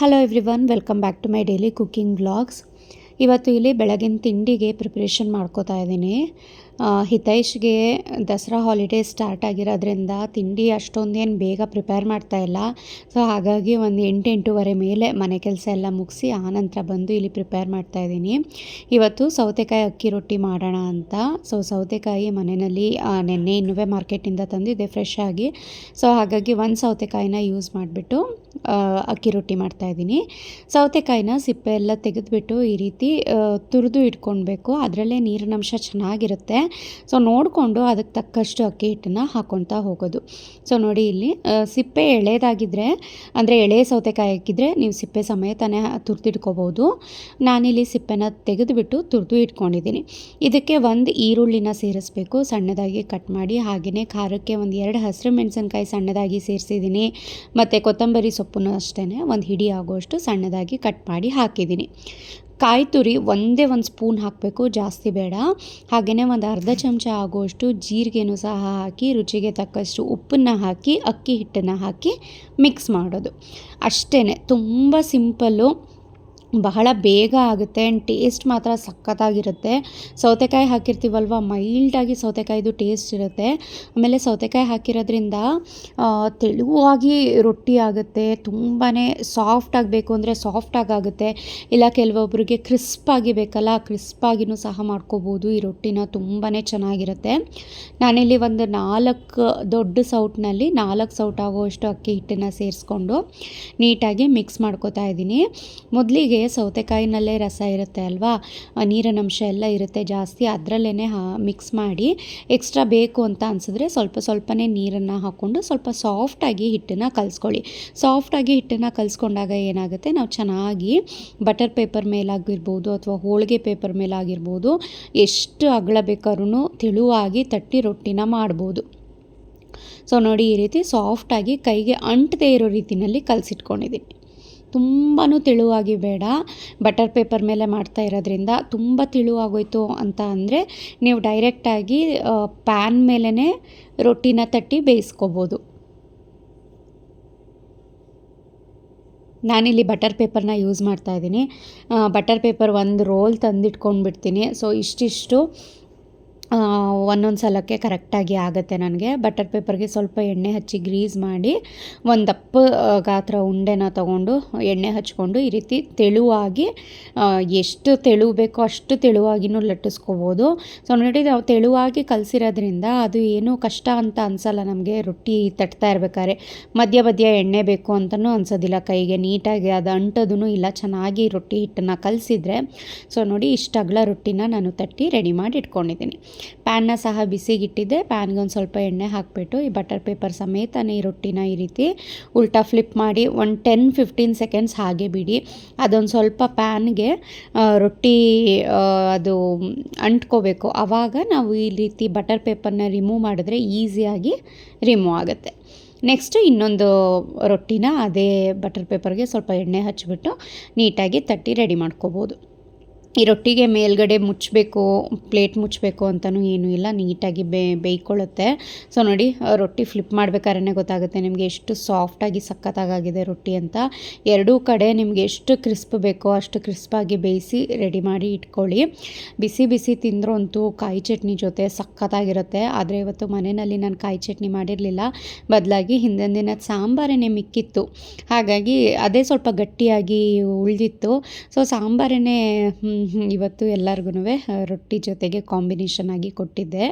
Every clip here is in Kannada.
Hello everyone welcome back to my daily cooking blogs ಇವತ್ತು ಇಲ್ಲಿ ಬೆಳಗಿನ ತಿಂಡಿಗೆ ಪ್ರಿಪ್ರೇಷನ್ ಮಾಡ್ಕೋತಾ ಇದ್ದೀನಿ. ಹಿತೈಷ್ಗೆ ದಸರಾ ಹಾಲಿಡೇ ಸ್ಟಾರ್ಟ್ ಆಗಿರೋದ್ರಿಂದ ತಿಂಡಿ ಅಷ್ಟೊಂದೇನು ಬೇಗ ಪ್ರಿಪೇರ್ ಮಾಡ್ತಾ ಇಲ್ಲ. ಸೊ ಹಾಗಾಗಿ ಒಂದು ಎಂಟು ಎಂಟೂವರೆ ಮೇಲೆ ಮನೆ ಕೆಲಸ ಎಲ್ಲ ಮುಗಿಸಿ ಆನಂತರ ಬಂದು ಇಲ್ಲಿ ಪ್ರಿಪೇರ್ ಮಾಡ್ತಾ ಇದ್ದೀನಿ. ಇವತ್ತು ಸೌತೆಕಾಯಿ ಅಕ್ಕಿ ರೊಟ್ಟಿ ಮಾಡೋಣ ಅಂತ. ಸೊ ಸೌತೆಕಾಯಿ ಮನೆಯಲ್ಲಿ ನೆನ್ನೆ ಇನ್ನುವೇ ಮಾರ್ಕೆಟಿಂದ ತಂದಿದ್ದೆ ಫ್ರೆಶ್ ಆಗಿ. ಸೊ ಹಾಗಾಗಿ ಒಂದು ಸೌತೆಕಾಯಿನ ಯೂಸ್ ಮಾಡಿಬಿಟ್ಟು ಅಕ್ಕಿ ರೊಟ್ಟಿ ಮಾಡ್ತಾಯಿದ್ದೀನಿ ಸೌತೆಕಾಯಿನ ಸಿಪ್ಪೆ ಎಲ್ಲ ತೆಗೆದುಬಿಟ್ಟು ಈ ರೀತಿ ತುರಿದು ಇಟ್ಕೊಳ್ಬೇಕು ಅದರಲ್ಲೇ ನೀರಿನಂಶ ಚೆನ್ನಾಗಿರುತ್ತೆ. ಸೊ ನೋಡಿಕೊಂಡು ಅದಕ್ಕೆ ತಕ್ಕಷ್ಟು ಅಕ್ಕಿ ಹಿಟ್ಟನ್ನು ಹಾಕ್ಕೊಳ್ತಾ ಹೋಗೋದು. ಸೊ ನೋಡಿ ಇಲ್ಲಿ ಸಿಪ್ಪೆ ಎಳೆದಾಗಿದ್ದರೆ ಅಂದರೆ ಎಳೆ ಸೌತೆಕಾಯಿ ಹಾಕಿದರೆ ನೀವು ಸಿಪ್ಪೆ ಸಮೇತನೇ ತುರ್ತಿಟ್ಕೋಬೋದು ನಾನಿಲ್ಲಿ ಸಿಪ್ಪೆನ ತೆಗೆದುಬಿಟ್ಟು ತುರಿದು ಇಟ್ಕೊಂಡಿದ್ದೀನಿ. ಇದಕ್ಕೆ ಒಂದು ಈರುಳ್ಳಿನ ಸೇರಿಸ್ಬೇಕು, ಸಣ್ಣದಾಗಿ ಕಟ್ ಮಾಡಿ ಹಾಗೆಯೇ ಖಾರಕ್ಕೆ ಒಂದು ಎರಡು ಹಸಿರು ಮೆಣಸಿನ್ಕಾಯಿ ಸಣ್ಣದಾಗಿ ಸೇರಿಸಿದ್ದೀನಿ. ಮತ್ತು ಕೊತ್ತಂಬರಿ ಸೊಪ್ಪನ್ನು ಅಷ್ಟೇ ಒಂದು ಹಿಡಿ ಆಗುವಷ್ಟು ಸಣ್ಣದಾಗಿ ಕಟ್ ಮಾಡಿ ಹಾಕಿದ್ದೀನಿ. ಕಾಯಿ ತುರಿ ಒಂದೇ ಒಂದು ಸ್ಪೂನ್ ಹಾಕಬೇಕು, ಜಾಸ್ತಿ ಬೇಡ. ಹಾಗೆಯೇ ಒಂದು ಅರ್ಧ ಚಮಚ ಆಗುವಷ್ಟು ಜೀರಿಗೆನೂ ಸಹ ಹಾಕಿ, ರುಚಿಗೆ ತಕ್ಕಷ್ಟು ಉಪ್ಪನ್ನು ಹಾಕಿ, ಅಕ್ಕಿ ಹಿಟ್ಟನ್ನು ಹಾಕಿ ಮಿಕ್ಸ್ ಮಾಡೋದು. ಅಷ್ಟೇ ತುಂಬ ಸಿಂಪಲ್ಲು ಬಹಳ ಬೇಗ ಆಗುತ್ತೆ ಆ್ಯಂಡ್ ಟೇಸ್ಟ್ ಮಾತ್ರ ಸಖತ್ತಾಗಿರುತ್ತೆ. ಸೌತೆಕಾಯಿ ಹಾಕಿರ್ತೀವಲ್ವ ಮೈಲ್ಡಾಗಿ ಸೌತೆಕಾಯಿದು ಟೇಸ್ಟ್ ಇರುತ್ತೆ. ಆಮೇಲೆ ಸೌತೆಕಾಯಿ ಹಾಕಿರೋದ್ರಿಂದ ತೆಳುವಾಗಿ ರೊಟ್ಟಿ ಆಗುತ್ತೆ ತುಂಬಾ ಸಾಫ್ಟ್ ಆಗಬೇಕು ಅಂದರೆ ಸಾಫ್ಟಾಗಿ ಆಗುತ್ತೆ ಇಲ್ಲ ಕೆಲವೊಬ್ಬರಿಗೆ ಕ್ರಿಸ್ಪಾಗಿ ಬೇಕಲ್ಲ ಕ್ರಿಸ್ಪಾಗಿನೂ ಸಹ ಮಾಡ್ಕೋಬೋದು, ಈ ರೊಟ್ಟಿನ ತುಂಬಾ ಚೆನ್ನಾಗಿರುತ್ತೆ. ನಾನಿಲ್ಲಿ ಒಂದು ನಾಲ್ಕು ದೊಡ್ಡ ಸೌಟ್ನಲ್ಲಿ, ನಾಲ್ಕು ಸೌಟ್ ಆಗೋಷ್ಟು ಅಕ್ಕಿ ಹಿಟ್ಟನ್ನು ಸೇರಿಸ್ಕೊಂಡು ನೀಟಾಗಿ ಮಿಕ್ಸ್ ಮಾಡ್ಕೋತಾ ಇದ್ದೀನಿ. ಮೊದಲಿಗೆ ಸೌತೆಕಾಯಿನಲ್ಲೇ ರಸ ಇರುತ್ತೆ ಅಲ್ವಾ? ನೀರಿನ ಅಂಶ ಎಲ್ಲ ಇರುತ್ತೆ ಜಾಸ್ತಿ. ಅದರಲ್ಲೇ ಮಿಕ್ಸ್ ಮಾಡಿ ಎಕ್ಸ್ಟ್ರಾ ಬೇಕು ಅಂತ ಅನಿಸಿದ್ರೆ ಸ್ವಲ್ಪ ಸ್ವಲ್ಪನೇ ನೀರನ್ನು ಹಾಕ್ಕೊಂಡು ಸ್ವಲ್ಪ ಸಾಫ್ಟಾಗಿ ಹಿಟ್ಟನ್ನು ಕಲಿಸ್ಕೊಳ್ಳಿ. ಸಾಫ್ಟಾಗಿ ಹಿಟ್ಟನ್ನು ಕಲಿಸ್ಕೊಂಡಾಗ ಏನಾಗುತ್ತೆ? ನಾವು ಚೆನ್ನಾಗಿ ಬಟರ್ ಪೇಪರ್ ಮೇಲಾಗಿರ್ಬೋದು ಅಥವಾ ಹೋಳಿಗೆ ಪೇಪರ್ ಮೇಲಾಗಿರ್ಬೋದು ಎಷ್ಟು ಅಗಲ ಬೇಕಾದ್ರೂ ತೆಳುವಾಗಿ ತಟ್ಟಿ ರೊಟ್ಟಿನ ಮಾಡ್ಬೋದು. ಸೊ ನೋಡಿ ಈ ರೀತಿ ಸಾಫ್ಟಾಗಿ ಕೈಗೆ ಅಂಟದೇ ಇರೋ ರೀತಿಯಲ್ಲಿ ಕಲಸಿಟ್ಕೊಂಡಿದ್ದೀನಿ. ತುಂಬಾ ತೆಳುವಾಗಿ ಬೇಡ. ಬಟರ್ ಪೇಪರ್ ಮೇಲೆ ಮಾಡ್ತಾ ಇರೋದ್ರಿಂದ ತುಂಬ ತೆಳುವಾಗೋಯ್ತು ಅಂತ ಅಂದರೆ ನೀವು ಡೈರೆಕ್ಟಾಗಿ ಪ್ಯಾನ್ ಮೇಲೇ ರೊಟ್ಟಿನ ತಟ್ಟಿ ಬೇಯಿಸ್ಕೋಬೋದು. ನಾನಿಲ್ಲಿ ಬಟರ್ ಪೇಪರ್ನ ಯೂಸ್ ಮಾಡ್ತಾ ಇದ್ದೀನಿ. ಬಟರ್ ಪೇಪರ್ ಒಂದು ರೋಲ್ ತಂದಿಟ್ಕೊಂಡ್ಬಿಡ್ತೀನಿ. ಸೊ ಇಷ್ಟಿಷ್ಟು ಒಂದೊಂದು ಸಲಕ್ಕೆ ಕರೆಕ್ಟಾಗಿ ಆಗುತ್ತೆ ನನಗೆ. ಬಟರ್ ಪೇಪರ್ಗೆ ಸ್ವಲ್ಪ ಎಣ್ಣೆ ಹಚ್ಚಿ ಗ್ರೀಸ್ ಮಾಡಿ ಒಂದು ದಪ್ಪ ಗಾತ್ರ ಉಂಡೆನ ತಗೊಂಡು ಎಣ್ಣೆ ಹಚ್ಕೊಂಡು ಈ ರೀತಿ ತೆಳುವಾಗಿ ಎಷ್ಟು ತೆಳು ಬೇಕೋ ಅಷ್ಟು ತೆಳುವಾಗಿನೂ ಲಟ್ಟಿಸ್ಕೋಬೋದು. ಸೊ ನೋಡಿ ನಾವು ತೆಳುವಾಗಿ ಕಲಸಿರೋದ್ರಿಂದ ಅದು ಏನೂ ಕಷ್ಟ ಅಂತ ಅನಿಸಲ್ಲ ನಮಗೆ. ರೊಟ್ಟಿ ತಟ್ತಾ ಇರ್ಬೇಕಾದ್ರೆ ಮಧ್ಯ ಮಧ್ಯ ಎಣ್ಣೆ ಬೇಕು ಅಂತಲೂ ಅನ್ಸೋದಿಲ್ಲ ಕೈಗೆ. ನೀಟಾಗಿ ಅದು ಅಂಟೋದೂ ಇಲ್ಲ. ಚೆನ್ನಾಗಿ ರೊಟ್ಟಿ ಹಿಟ್ಟನ್ನು ಕಲಸಿದ್ರೆ, ಸೊ, ನೋಡಿ ಇಷ್ಟು ಅಗಲ ರೊಟ್ಟಿನ ನಾನು ತಟ್ಟಿ ರೆಡಿ ಮಾಡಿ ಇಟ್ಕೊಂಡಿದ್ದೀನಿ. ಪ್ಯಾನ್ನ ಸಹ ಬಿಸಿಗಿಟ್ಟಿದ್ದೆ ಪ್ಯಾನ್ಗೆ ಒಂದು ಸ್ವಲ್ಪ ಎಣ್ಣೆ ಹಾಕಿಬಿಟ್ಟು, ಈ ಬಟರ್ ಪೇಪರ್ ಸಮೇತನೇ ಈ ರೊಟ್ಟಿನ ಈ ರೀತಿ ಉಲ್ಟಾ ಫ್ಲಿಪ್ ಮಾಡಿ ಒಂದು ಟೆನ್ ಫಿಫ್ಟೀನ್ ಸೆಕೆಂಡ್ಸ್ ಹಾಗೆ ಬಿಡಿ. ಅದೊಂದು ಸ್ವಲ್ಪ ಪ್ಯಾನ್ಗೆ ರೊಟ್ಟಿ ಅದು ಅಂಟ್ಕೋಬೇಕು. ಆವಾಗ ನಾವು ಈ ರೀತಿ ಬಟರ್ ಪೇಪರ್ನ ರಿಮೂವ್ ಮಾಡಿದ್ರೆ ಈಸಿಯಾಗಿ ರಿಮೂವ್ ಆಗುತ್ತೆ. ನೆಕ್ಸ್ಟು ಇನ್ನೊಂದು ರೊಟ್ಟಿನ ಅದೇ ಬಟರ್ ಪೇಪರ್ಗೆ ಸ್ವಲ್ಪ ಎಣ್ಣೆ ಹಚ್ಚಿಬಿಟ್ಟು ನೀಟಾಗಿ ತಟ್ಟಿ ರೆಡಿ ಮಾಡ್ಕೋಬೋದು. ಈ ರೊಟ್ಟಿಗೆ ಮೇಲ್ಗಡೆ ಮುಚ್ಚಬೇಕು, ಪ್ಲೇಟ್ ಮುಚ್ಚಬೇಕು ಅಂತಲೂ ಏನೂ ಇಲ್ಲ, ನೀಟಾಗಿ ಬೇ, ಬೇಯ್ಕೊಳ್ಳುತ್ತೆ. ಸೊ ನೋಡಿ, ರೊಟ್ಟಿ ಫ್ಲಿಪ್ ಮಾಡ್ಬೇಕಾದ್ರೆ ಗೊತ್ತಾಗುತ್ತೆ ನಿಮಗೆ ಎಷ್ಟು ಸಾಫ್ಟಾಗಿ ಸಖತ್ತಾಗಿದೆ ರೊಟ್ಟಿ ಅಂತ. ಎರಡೂ ಕಡೆ ನಿಮಗೆ ಎಷ್ಟು ಕ್ರಿಸ್ಪ್ ಬೇಕೋ ಅಷ್ಟು ಕ್ರಿಸ್ಪಾಗಿ ಬೇಯಿಸಿ ರೆಡಿ ಮಾಡಿ ಇಟ್ಕೊಳ್ಳಿ. ಬಿಸಿ ಬಿಸಿ ತಿಂದರೂ ಅಂತೂ ಕಾಯಿ ಚಟ್ನಿ ಜೊತೆ ಸಖತ್ತಾಗಿರುತ್ತೆ. ಆದರೆ ಇವತ್ತು ಮನೆಯಲ್ಲಿ ನಾನು ಕಾಯಿ ಚಟ್ನಿ ಮಾಡಿರಲಿಲ್ಲ. ಬದಲಾಗಿ ಹಿಂದಿನ ದಿನ ಸಾಂಬಾರೇನೆ ಮಿಕ್ಕಿತ್ತು. ಹಾಗಾಗಿ ಅದೇ ಸ್ವಲ್ಪ ಗಟ್ಟಿಯಾಗಿ ಉಳಿದಿತ್ತು. ಸೊ ಸಾಂಬಾರೇ ಇವತ್ತು ಎಲ್ಲರಿಗೂ ರೊಟ್ಟಿ ಜೊತೆಗೆ ಕಾಂಬಿನೇಷನ್ ಆಗಿ ಕೊಟ್ಟಿದ್ದೆ.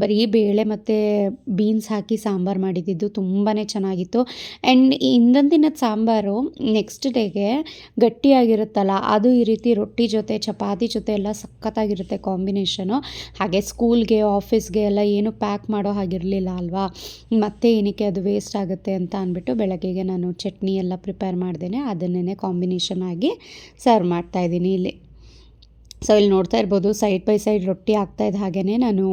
ಬರೀ ಬೇಳೆ ಮತ್ತು ಬೀನ್ಸ್ ಹಾಕಿ ಸಾಂಬಾರು ಮಾಡಿದ್ದಿದ್ದು ತುಂಬಾ ಚೆನ್ನಾಗಿತ್ತು. ಆ್ಯಂಡ್ ಹಿಂದಿನ ದಿನದ ಸಾಂಬಾರು ನೆಕ್ಸ್ಟ್ ಡೇಗೆ ಗಟ್ಟಿಯಾಗಿರುತ್ತಲ್ಲ, ಅದು ಈ ರೀತಿ ರೊಟ್ಟಿ ಜೊತೆ, ಚಪಾತಿ ಜೊತೆ ಎಲ್ಲ ಸಖತ್ತಾಗಿರುತ್ತೆ ಕಾಂಬಿನೇಷನು ಹಾಗೆ ಸ್ಕೂಲ್ಗೆ ಆಫೀಸ್ಗೆ ಎಲ್ಲ ಏನು ಪ್ಯಾಕ್ ಮಾಡೋ ಹಾಗಿರಲಿಲ್ಲ ಅಲ್ವಾ? ಮತ್ತೆ ಏನಕ್ಕೆ ಅದು ವೇಸ್ಟ್ ಆಗುತ್ತೆ ಅಂತ ಅಂದ್ಬಿಟ್ಟು ಬೆಳಗ್ಗೆಗೆ ನಾನು ಚಟ್ನಿ ಎಲ್ಲ ಪ್ರಿಪೇರ್ ಮಾಡ್ದೇನೆ. ಅದನ್ನೇ ಕಾಂಬಿನೇಷನ್ ಆಗಿ ಸರ್ವ್ ಮಾಡ್ತಾಯಿದ್ದೀನಿ ಇಲ್ಲಿ. ಸೊ ಇಲ್ಲಿ ನೋಡ್ತಾ ಇರ್ಬೋದು ಸೈಡ್ ಬೈ ಸೈಡ್ ರೊಟ್ಟಿ ಆಗ್ತಾ ಇದ್ದ ಹಾಗೆಯೇ ನಾನು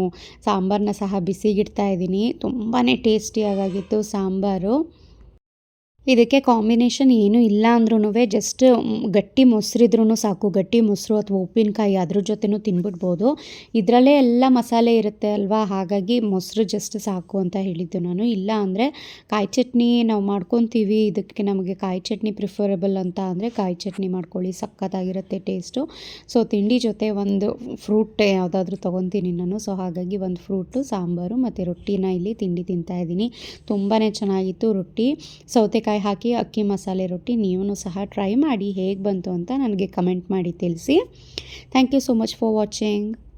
ಸಾಂಬಾರನ್ನ ಸಹ ಬಿಸಿಗಿಡ್ತಾ ಇದ್ದೀನಿ. ತುಂಬಾ ಟೇಸ್ಟಿಯಾಗಿತ್ತು ಸಾಂಬಾರು. ಇದಕ್ಕೆ ಕಾಂಬಿನೇಷನ್ ಏನೂ ಇಲ್ಲ ಅಂದ್ರೂ ಜಸ್ಟ್ ಗಟ್ಟಿ ಮೊಸರಿದ್ರೂ ಸಾಕು. ಗಟ್ಟಿ ಮೊಸರು ಅಥವಾ ಉಪ್ಪಿನಕಾಯಿ ಅದ್ರ ಜೊತೆನೂ ತಿನ್ಬಿಡ್ಬೋದು. ಇದರಲ್ಲೇ ಎಲ್ಲ ಮಸಾಲೆ ಇರುತ್ತೆ ಅಲ್ವಾ? ಹಾಗಾಗಿ ಮೊಸರು ಜಸ್ಟ್ ಸಾಕು ಅಂತ ಹೇಳಿದ್ದು ನಾನು. ಇಲ್ಲ ಅಂದರೆ ಕಾಯಿ ಚಟ್ನಿ ನಾವು ಮಾಡ್ಕೊತೀವಿ. ಇದಕ್ಕೆ ನಮಗೆ ಕಾಯಿ ಚಟ್ನಿ ಪ್ರಿಫರೇಬಲ್ ಅಂತ ಅಂದರೆ ಕಾಯಿ ಚಟ್ನಿ ಮಾಡ್ಕೊಳ್ಳಿ. ಸಖತ್ತಾಗಿರುತ್ತೆ ಟೇಸ್ಟು ಸೊ ತಿಂಡಿ ಜೊತೆ ಒಂದು ಫ್ರೂಟ್ ಯಾವುದಾದ್ರೂ ತೊಗೊತೀನಿ ನಾನು. ಸೊ ಹಾಗಾಗಿ ಒಂದು ಫ್ರೂಟು ಸಾಂಬಾರು ಮತ್ತು ರೊಟ್ಟಿನ ಇಲ್ಲಿ ತಿಂಡಿ ತಿಂತಾಯಿದ್ದೀನಿ ತುಂಬಾ ಚೆನ್ನಾಗಿತ್ತು ರೊಟ್ಟಿ. ಸೌತೆಕಾಯಿ ಹಾಕಿ ಅಕ್ಕಿ ಮಸಾಲೆ ರೊಟ್ಟಿ ನೀವು ಸಹ ಟ್ರೈ ಮಾಡಿ ಹೇಗೆ ಬಂತು ಅಂತ ನನಗೆ ಕಮೆಂಟ್ ಮಾಡಿ ತಿಳಿಸಿ. Thank you so much for watching